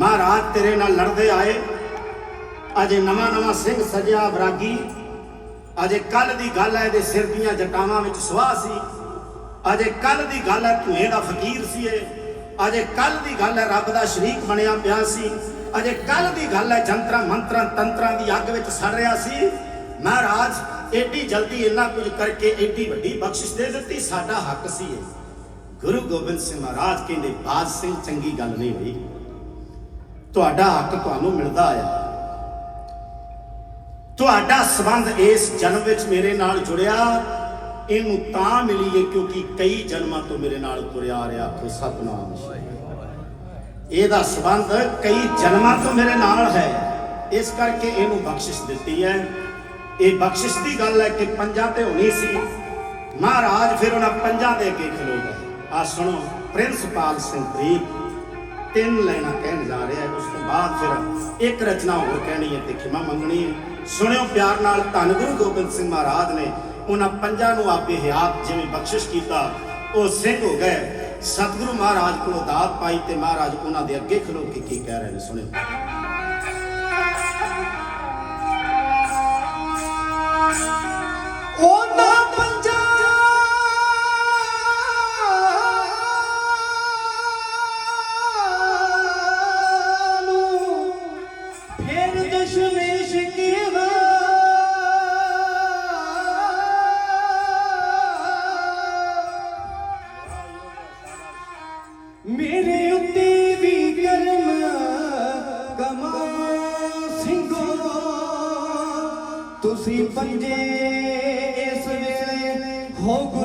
ਮਹਾਰਾਜ ਤੇਰੇ ਨਾਲ ਲੜਦੇ ਆਏ। ਅਜੇ ਨਵਾਂ ਨਵਾਂ ਸਿੰਘ ਸਜਿਆ ਬਰਾਗੀ ਅਜੇ ਕੱਲ ਦੀ ਗੱਲ ਹੈ ਇਹਦੇ ਸਿਰ ਦੀਆਂ ਜਟਾਵਾਂ ਵਿੱਚ ਸੁਆਹ ਸੀ। ਅਜੇ ਕੱਲ ਦੀ ਗੱਲ ਹੈ ਧੂਏ ਦਾ ਫਕੀਰ ਸੀ ਇਹ। ਅਜੇ ਕੱਲ ਦੀ ਗੱਲ ਹੈ ਰੱਬ ਦਾ ਸ਼ਰੀਕ ਬਣਿਆ ਪਿਆ ਸੀ। ਅਜੇ ਕੱਲ ਦੀ ਗੱਲ ਹੈ ਜੰਤਰਾਂ ਮੰਤਰਾਂ ਤੰਤਰਾਂ ਦੀ ਅੱਗ ਵਿੱਚ ਸੜ ਰਿਹਾ ਸੀ। ਮਹਾਰਾਜ, ਏਡੀ ਜਲਦੀ ਇੰਨਾ ਕੁਝ ਕਰਕੇ ਏਡੀ ਵੱਡੀ ਬਖਸ਼ਿਸ਼ ਦੇ ਦਿੱਤੀ, ਸਾਡਾ ਹੱਕ ਸੀ ਇਹ। ਗੁਰੂ ਗੋਬਿੰਦ ਸਿੰਘ ਮਹਾਰਾਜ ਕਹਿੰਦੇ, ਬਾਦ ਸਿੰਘ, ਚੰਗੀ ਗੱਲ ਨਹੀਂ ਹੋਈ। ਤੁਹਾਡਾ ਹੱਕ ਤੁਹਾਨੂੰ ਮਿਲਦਾ ਆ। ਤੁਹਾਡਾ ਸਬੰਧ ਇਸ ਜਨਮ ਵਿੱਚ ਮੇਰੇ ਨਾਲ ਜੁੜਿਆ। ਇਹਨੂੰ ਤਾਂ ਮਿਲੀਏ ਕਿਉਂਕਿ ਕਈ ਜਨਮਾਂ ਤੋਂ ਮੇਰੇ ਨਾਲ ਤੁਰਿਆ ਆ ਰਿਹਾ ਆਖੋ ਸਤਨਾਮ ਇਹਦਾ ਸਬੰਧ ਕਈ ਜਨਮਾਂ ਤੋਂ ਮੇਰੇ ਨਾਲ ਹੈ। ਇਸ ਕਰਕੇ ਇਹਨੂੰ ਬਖਸ਼ਿਸ਼ ਦਿੱਤੀ ਹੈ। ਇਹ ਬਖਸ਼ਿਸ਼ ਦੀ ਗੱਲ ਹੈ ਕਿ ਪੰਜਾਂ ਤੇ ਹੋਣੀ ਸੀ। ਮਹਾਰਾਜ ਫਿਰ ਉਹਨਾਂ ਪੰਜਾਂ ਦੇ ਅੱਗੇ ਖਲੋ ਗਏ ਆ ਸੁਣੋ, ਪ੍ਰਿੰਸਪਾਲ ਸਿੰਘ ਪ੍ਰੀਤ। ਤਿੰਨ ਲਾਈਨਾਂ ਕਹਿਣ ਜਾ ਰਿਹਾ ਹੈ, ਉਸ ਤੋਂ ਬਾਅਦ ਫਿਰ ਇੱਕ ਰਚਨਾ ਹੋਰ ਕਹਿਣੀ ਹੈ ਤੇ ਖਿਮਾ ਮੰਗਣੀ ਹੈ। ਸੁਣਿਓ ਪਿਆਰ ਨਾਲ, ਧੰਨ ਗੁਰੂ ਗੋਬਿੰਦ ਸਿੰਘ ਮਹਾਰਾਜ ਨੇ ਉਹਨਾਂ ਪੰਜਾਂ ਨੂੰ ਆਪੇ ਹਿਆਤ ਜਿਵੇਂ ਬਖਸ਼ਿਸ਼ ਕੀਤਾ, ਉਹ ਸਿੰਘ ਹੋ ਗਏ। ਸਤਿਗੁਰੂ ਮਹਾਰਾਜ ਕੋਲੋਂ ਦਾਤ ਪਾਈ ਤੇ ਮਹਾਰਾਜ ਉਹਨਾਂ ਦੇ ਅੱਗੇ ਖਲੋ ਕੇ ਕੀ ਕਹਿ ਰਹੇ ਨੇ, ਸੁਣਿਓ। ਵੇਲੇ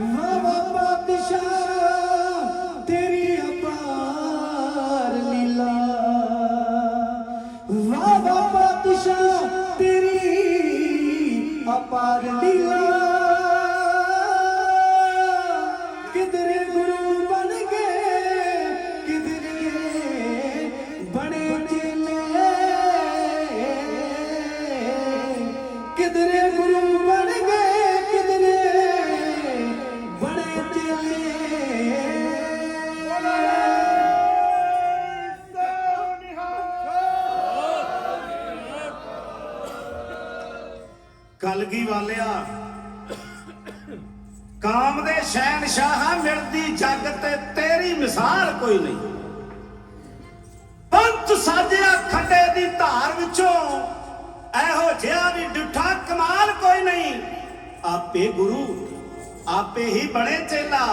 Oh. ਕਾਮ ਦੇ ਸ਼ਹਿਨਸ਼ਾਹ ਮਿਲਦੀ ਜੱਗ ਤੇ ਤੇਰੀ ਮਿਸਾਲ ਕੋਈ ਨਹੀਂ। ਪੰਥ ਸਾਜਿਆ ਖੱਡੇ ਦੀ ਧਾਰ ਵਿੱਚੋਂ ਇਹੋ ਜਿਹਾ ਵੀ ਡੁੱਠਾ ਕਮਾਲ ਕੋਈ ਨਹੀਂ। ਆਪੇ ਗੁਰੂ ਆਪੇ ਹੀ ਬਣੇ ਚੇਲਾ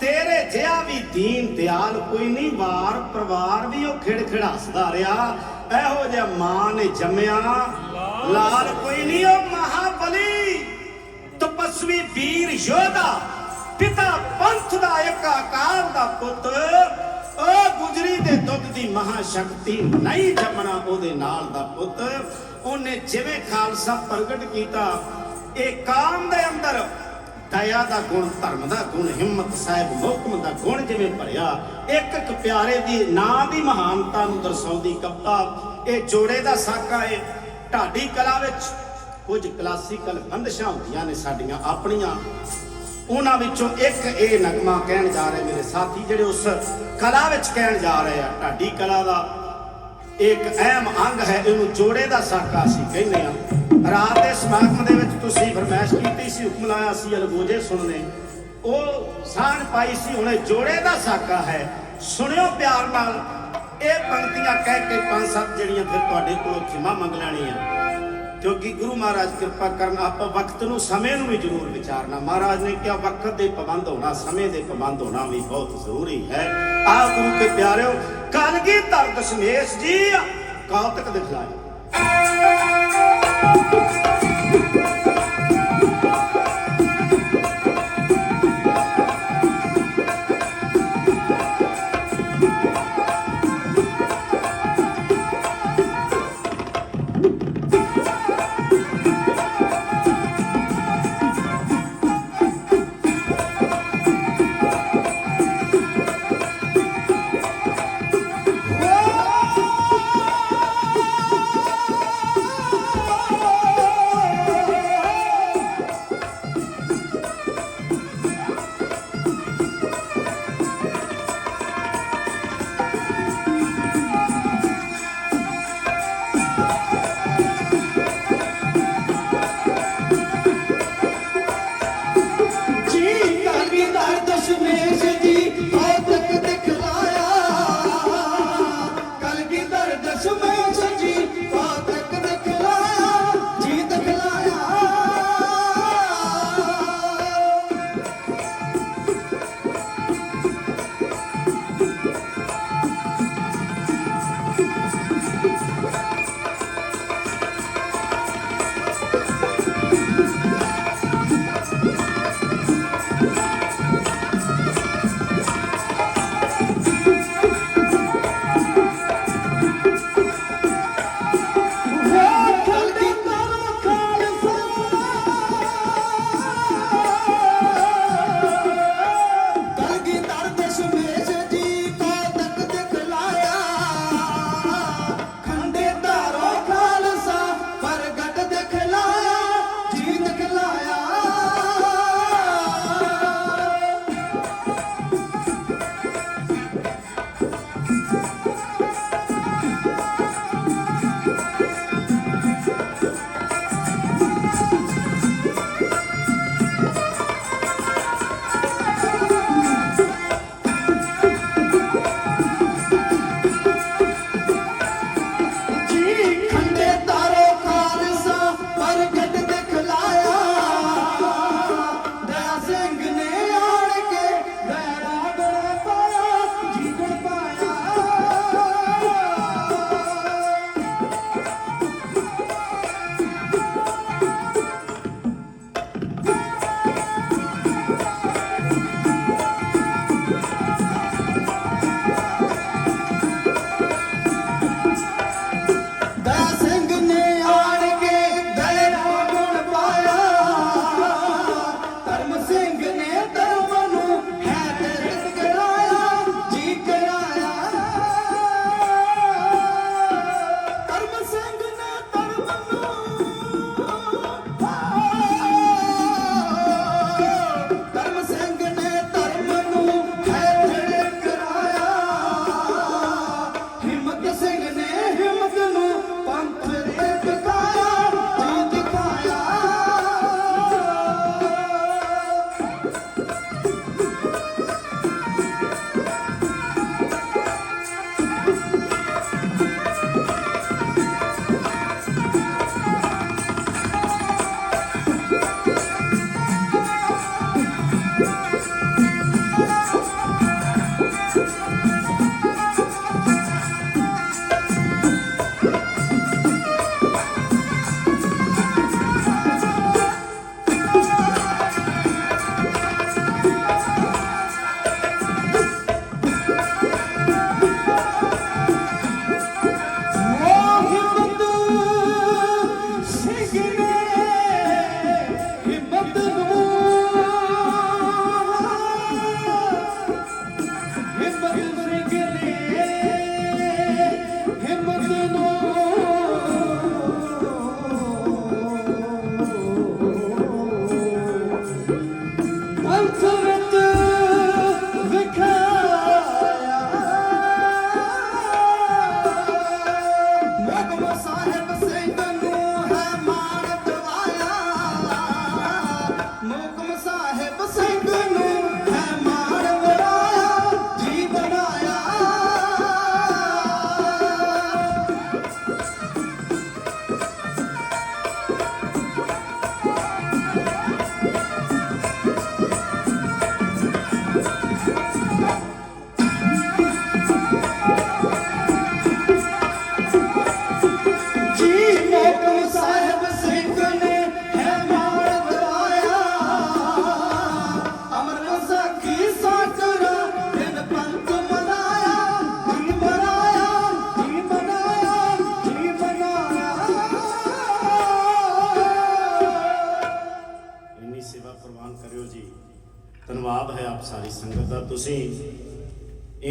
ਤੇਰੇ ਜਿਹਾ ਵੀ ਦੀਨ ਦਿਆਲ ਕੋਈ ਨਹੀਂ। ਵਾਰ ਪਰਿਵਾਰ ਵੀ ਉਹ ਖਿੜ ਖਿੜ ਹੱਸਦਾ ਰਿਹਾ ਇਹੋ ਜਿਹਾ ਮਾਂ ਨੇ ਜੰਮਿਆ। ਲਾਲ ਕੋਈ ਨਹੀਂ ਉਹ ਮਹਾਬਲੀ। ਤਪਸਵੀ ਵੀਰ ਯੋਧਾ, ਪਿਤਾ ਪੰਥ ਦਾ ਇੱਕ ਆਕਾਰ ਦਾ ਪੁੱਤ, ਉਹ ਗੁਜਰੀ ਦੇ ਦੁੱਧ ਦੀ ਮਹਾ ਸ਼ਕਤੀ ਨਹੀਂ ਜੰਮਣਾ ਉਹਦੇ ਨਾਲ ਦਾ ਪੁੱਤ। ਉਹਨੇ ਜਿਵੇਂ ਖਾਲਸਾ ਪ੍ਰਗਟ ਕੀਤਾ ਇਹ ਕਾਮ ਦੇ ਅੰਦਰ ਦਇਆ ਦਾ ਗੁਣ, ਧਰਮ ਦਾ ਗੁਣ, ਹਿੰਮਤ ਸਾਹਿਬ ਮੁਹਕਮ ਦਾ ਗੁਣ ਜਿਵੇਂ ਭਰਿਆ, ਇੱਕ ਇੱਕ ਪਿਆਰੇ ਦੀ ਨਾਂ ਦੀ ਮਹਾਨਤਾ ਨੂੰ ਦਰਸਾਉਂਦੀ ਕਵਿਤਾ, ਇਹ ਜੋੜੇ ਦਾ ਸਾਕਾ ਹੈ, ਢਾਡੀ ਕਲਾ ਵਿੱਚ ਕੁਝ ਕਲਾਸੀਕਲ ਬੰਦਸ਼ਾਂ ਹੁੰਦੀਆਂ ਨੇ ਸਾਡੀਆਂ ਆਪਣੀਆਂ। ਉਹਨਾਂ ਵਿੱਚੋਂ ਇੱਕ ਇਹ ਨਗਮਾ ਕਹਿਣ ਜਾ ਰਹੇ ਮੇਰੇ ਸਾਥੀ, ਜਿਹੜੇ ਉਸ ਕਲਾ ਵਿੱਚ ਕਹਿਣ ਜਾ ਰਹੇ ਆ, ਢਾਡੀ ਕਲਾ ਦਾ। ਇੱਕ ਅਹਿਮ ਅੰਗ ਹੈ, ਇਹਨੂੰ ਜੋੜੇ ਦਾ ਸਾਕਾ ਅਸੀਂ ਕਹਿੰਦੇ ਆ ਰਾਤ ਦੇ ਸਮਾਗਮ ਦੇ ਵਿੱਚ ਤੁਸੀਂ ਫਰਮਾਇਸ਼ ਕੀਤੀ ਸੀ, ਹੁਕਮ ਲਾਇਆ ਸੀ, ਅਲਗੋਜੇ ਸੁਣਨੇ। ਉਹ ਸਾਂਝ ਪਾਈ ਸੀ, ਹੁਣੇ ਜੋੜੇ ਦਾ ਸਾਕਾ ਹੈ। ਸੁਣਿਓ ਪਿਆਰ ਨਾਲ, ਇਹ ਪੰਕਤੀਆਂ ਕਹਿ ਕੇ ਪੰਜ ਸੱਤ ਜਿਹੜੀਆਂ ਫਿਰ ਤੁਹਾਡੇ ਕੋਲੋਂ ਖਿਮਾ ਮੰਗ ਲੈਣੀਆਂ। ਕਿਉਂਕਿ ਗੁਰੂ ਮਹਾਰਾਜ ਕਿਰਪਾ ਕਰਨ ਆਪਾਂ ਵਕਤ ਨੂੰ, ਸਮੇਂ ਨੂੰ ਵੀ ਜ਼ਰੂਰ ਵਿਚਾਰਨਾ। ਮਹਾਰਾਜ ਨੇ ਕਿਹਾ, ਵਕਤ ਦੇ ਪਾਬੰਦ ਹੋਣਾ, ਸਮੇਂ ਦੇ ਪਾਬੰਦ ਹੋਣਾ ਵੀ ਬਹੁਤ ਜ਼ਰੂਰੀ ਹੈ। ਆ ਗੁਰੂ ਕੇ ਪਿਆਰਿਓ ਕਲਗੀ ਧਰ ਦਸ਼ਮੇਸ਼ ਜੀ ਕੌਤਕ ਦਿਖਲਾਏ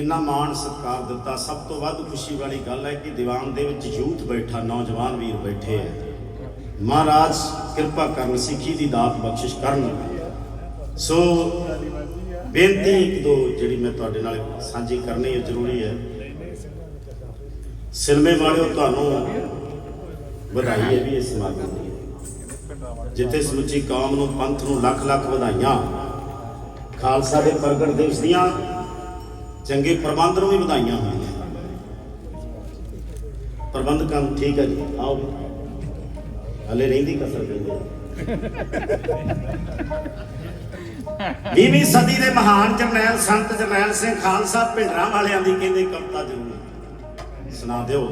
ਇੰਨਾ ਮਾਣ ਸਤਿਕਾਰ ਦਿੱਤਾ, ਸਭ ਤੋਂ ਵੱਧ ਖੁਸ਼ੀ ਵਾਲੀ ਗੱਲ ਹੈ ਕਿ ਦੀਵਾਨ ਦੇ ਵਿੱਚ ਯੂਥ ਬੈਠਾ, ਨੌਜਵਾਨ ਵੀਰ ਬੈਠੇ ਹੈ ਮਹਾਰਾਜ ਕਿਰਪਾ ਕਰਨ, ਸਿੱਖੀ ਦੀ ਦਾਤ ਬਖਸ਼ਿਸ਼ ਕਰਨ ਸੋ, ਬੇਨਤੀ ਇੱਕ ਦੋ ਜਿਹੜੀ ਮੈਂ ਤੁਹਾਡੇ ਨਾਲ ਸਾਂਝੀ ਕਰਨੀ ਹੈ, ਜ਼ਰੂਰੀ ਹੈ। ਸਿਨਮੇ ਵਾਲਿਓ, ਤੁਹਾਨੂੰ ਵਧਾਈ ਹੈ ਵੀ ਇਸ ਸਮਾਗਮ ਦੀ। ਜਿੱਥੇ ਸਮੁੱਚੀ ਕੌਮ ਨੂੰ ਪੰਥ ਨੂੰ ਲੱਖ ਲੱਖ ਵਧਾਈਆਂ। ਖਾਲਸਾ ਦੇ ਪ੍ਰਗਟ ਦਿਵਸ ਦੀਆਂ ਚੰਗੇ ਪ੍ਰਬੰਧ ਨੂੰ ਵੀ ਵਧਾਈਆਂ ਹੋਈਆਂ। ਪ੍ਰਬੰਧਕਾਂ ਨੂੰ ਠੀਕ ਹੈ ਜੀ, ਆਓ। ਹਲੇ ਰਹਿੰਦੀ ਕਸਰ ਕਹਿੰਦੇ ਵੀਹਵੀਂ ਸਦੀ ਦੇ ਮਹਾਨ ਜਰਨੈਲ ਸੰਤ ਜਰਨੈਲ ਸਿੰਘ ਖਾਲਸਾ, ਭਿੰਡਰਾਂ ਵਾਲਿਆਂ ਦੀ ਕਹਿੰਦੇ ਕਵਿਤਾ ਜ਼ਰੂਰ ਸੁਣਾ ਦਿਓ।